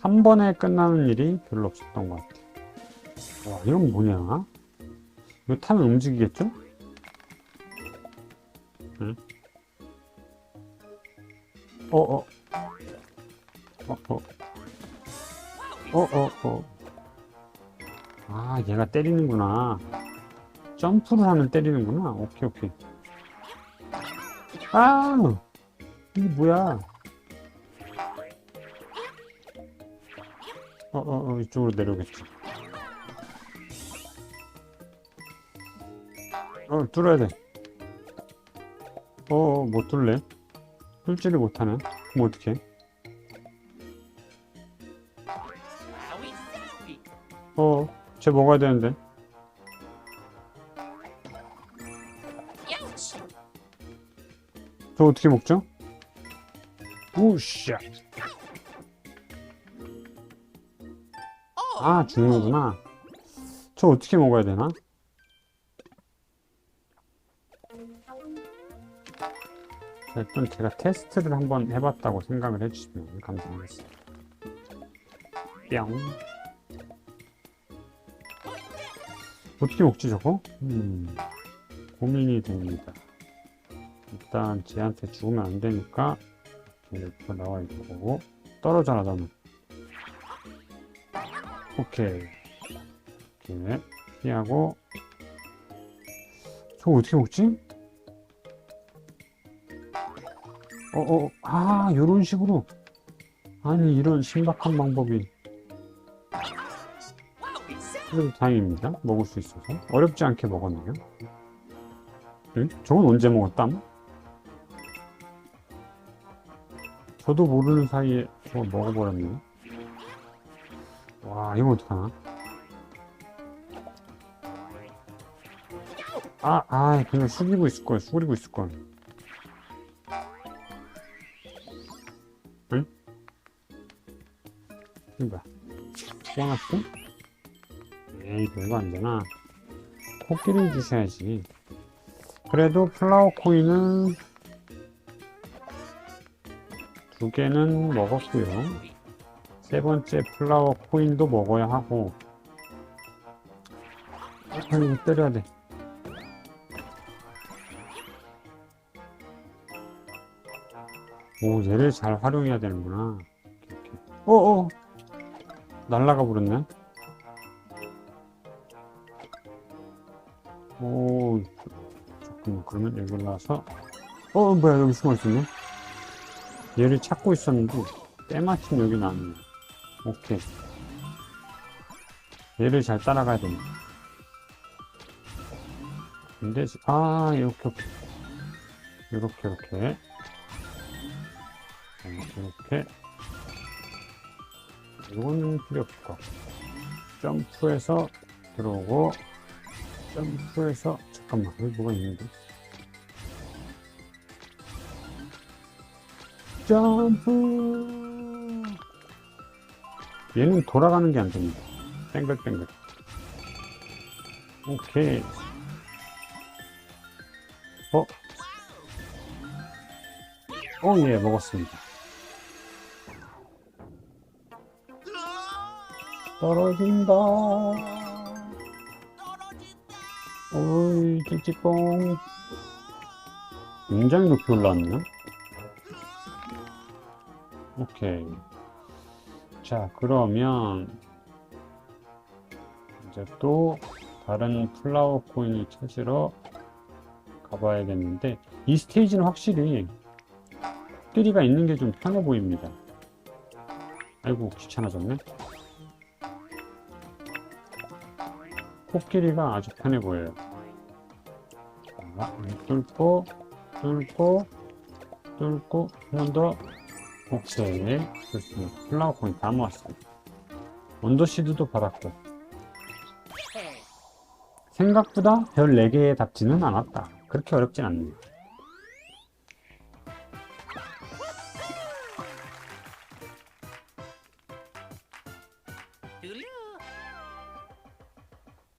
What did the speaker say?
한 번에 끝나는 일이 별로 없었던 것 같아. 와, 이건 뭐냐? 이거 타면 움직이겠죠? 응? 어, 어. 어, 어. 어, 어, 어. 아, 얘가 때리는구나. 점프를 하면 때리는구나. 오케이, 오케이. 아! 이게 뭐야? 어, 어, 어, 이쪽으로 내려오겠지. 어, 뚫어야 돼. 어, 어, 못 뚫래? 뚫지를 못하네. 그럼 어떡해? 어, 쟤 먹어야 되는데. 저 어떻게 먹죠? 우샤. 아, 죽는구나. 저 어떻게 먹어야 되나? 자, 일단 제가 테스트를 한번 해봤다고 생각을 해주시면 감사하겠습니다. 뿅. 어떻게 먹지 저거? 음, 고민이 됩니다. 일단 쟤한테 죽으면 안 되니까 이렇게 나와 있고 떨어져라 너는. 오케이. 이렇게 피하고 저거 어떻게 먹지? 어어 아 요런 식으로 아니 이런 신박한 방법이 그래도 다행입니다 먹을 수 있어서 어렵지 않게 먹었네요 응? 저건 언제 먹었담? 저도 모르는 사이에 저거 먹어버렸네 와 이거 어떡하나 아, 아, 그냥 숙이고 있을 걸, 숙이고 있을 걸. 응? 이거 뽑아놨어? 에이, 별거 안 되나? 코끼리 주셔야지. 그래도 플라워 코인은 두 개는 먹었고요. 세 번째 플라워 코인도 먹어야 하고. 아, 이거 때려야 돼. 오, 얘를 잘 활용해야 되는구나. 이렇게, 이렇게. 어, 어. 날라가 버렸네. 오, 잠깐만. 그러면 여기 올라와서. 어, 뭐야, 여기 숨어 있었네. 얘를 찾고 있었는데, 때마침 여기 나왔네. 오케이. 얘를 잘 따라가야 됩니다. 근데, 지- 아, 이렇게, 이렇게. 이렇게, 이렇게. 이거는 필요 없을 것 같고 점프해서 들어오고 점프해서 잠깐만 여기 뭐가 있는데 점프 얘는 돌아가는 게 안 됩니다 뱅글뱅글 오케이 어? 어, 예, 먹었습니다. 떨어진다. 오이, 찌찌뽕. 굉장히 높이 올라왔네요. 오케이. 자, 그러면, 이제 또, 다른 플라워 코인을 찾으러 가봐야겠는데, 이 스테이지는 확실히, 코끼리가 있는 게 좀 편해 보입니다. 아이고, 귀찮아졌네. 코끼리가 아주 편해 보여요. 자, 뚫고, 뚫고, 뚫고, 한 번 더. 오케이. 좋습니다. 플라워 코인 다 모았습니다. 원더시드도 받았고. 생각보다 별 4개의 답지는 않았다. 그렇게 어렵진 않네요.